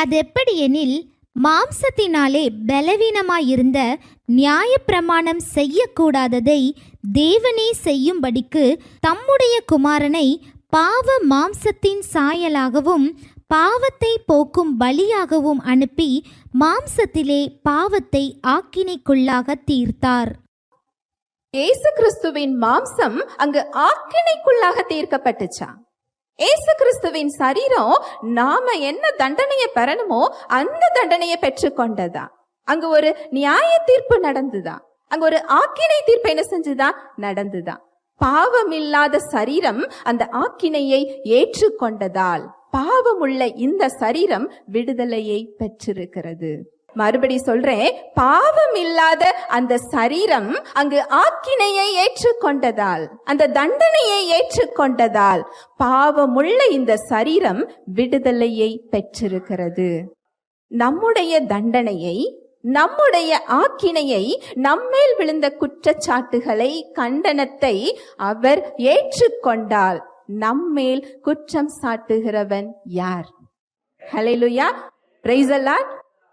அது எப்படி எனில் மாம்சத்தினாலே பலவீனமாயிருந்த நியாயப்பிரமாணம் செய்யக்கூடாததை தேவனே செய்யும்படிக்கு தம்முடைய குமாரனை பாவ மாம்சத்தின் சாயலாகவும் பாவத்தை போக்கும் பலியாகவும் அனுப்பி மாம்சத்திலே பாவத்தை ஆக்கினைக்குள்ளாக தீர்த்தார். இயேசு கிறிஸ்துவின் மாம்சம் அங்கு ஆக்கினைக்குள்ளாக தீர்க்கப்பட்டுச்சா? இயேசு கிறிஸ்துவின் சரீரம் நாம என்ன தண்டனையை பெறணுமோ அந்த தண்டனையை பெற்றுக்கொண்டதா? அங்க ஒரு நியாய தீர்ப்பு நடந்துதான் அங்க ஒரு ஆக்கினை தீர்ப்பு என்ன செஞ்சுதான் நடந்துதான் பாவம் பாவமில்லாத சரீரம் அந்த ஆக்கினையை ஏற்றுக்கொண்டதால் பாவமுள்ள இந்த சரீரம் விடுதலையை பெற்றிருக்கிறது. மறுபடி சொல்றேன் பாவம் இல்லாத அந்த சரீரம் அங்கு ஆக்கினையை ஏற்றுக்கொண்டதால் அந்த தண்டனையை ஏற்றுக்கொண்டதால் பாவமுள்ள இந்த சரீரம் விடுதலையை பெற்றிருக்கிறது. நம்முடைய தண்டனையை நம்முடைய ஆக்கினையை நம்மேல் விழுந்த குற்றச்சாட்டுகளை கண்டனத்தை அவர் ஏற்றுக்கொண்டால் நம்மேல் குற்றம் சாட்டுகிறவன் யார்? Hallelujah praise